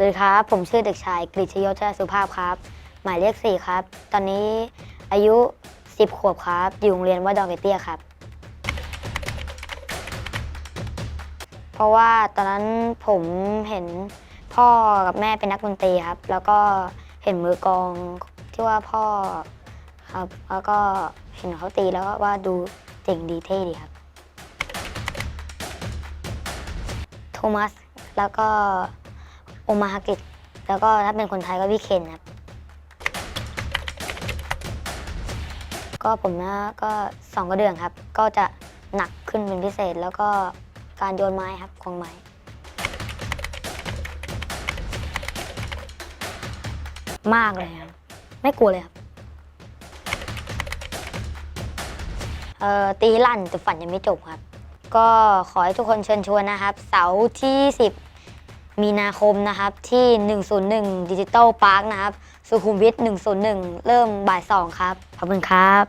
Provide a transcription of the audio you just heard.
สวัสดีครับ ผมชื่อเด็กชายกฤษยศชาสุภาพครับ หมายเลขสี่ครับ ตอนนี้อายุ 10 ขวบครับ อยู่โรงเรียนวัดดอกเกเตี้ยครับ เพราะว่าตอนนั้นผมเห็นพ่อกับแม่เป็นนักดนตรีครับ แล้วก็เห็นมือกองที่ว่าพ่อครับ แล้วก็เห็นเขาตีแล้วว่าดูเจ๋งดีเท่ดีครับ โทมัส แล้วก็ โอมาฮากิตแล้วก็ถ้าเป็นคนไทยก็พี่เคนครับ ก็ผมนะก็สองกระเดื่องครับ ก็จะหนักขึ้นเป็นพิเศษ แล้วก็การโยนไม้ครับของไม้มากเลยครับ ไม่กลัวเลยครับ เอ่อ ตีลั่นแต่ฝันยังไม่จบครับ ก็ขอให้ทุกคนเชิญชวนนะครับ เสาร์ที่ 10 มีนาคมนะครับที่ 101ดิจิตอลพาร์คนะครับ สุขุมวิท101 เริ่มบ่าย 2 ครับ ขอบคุณครับ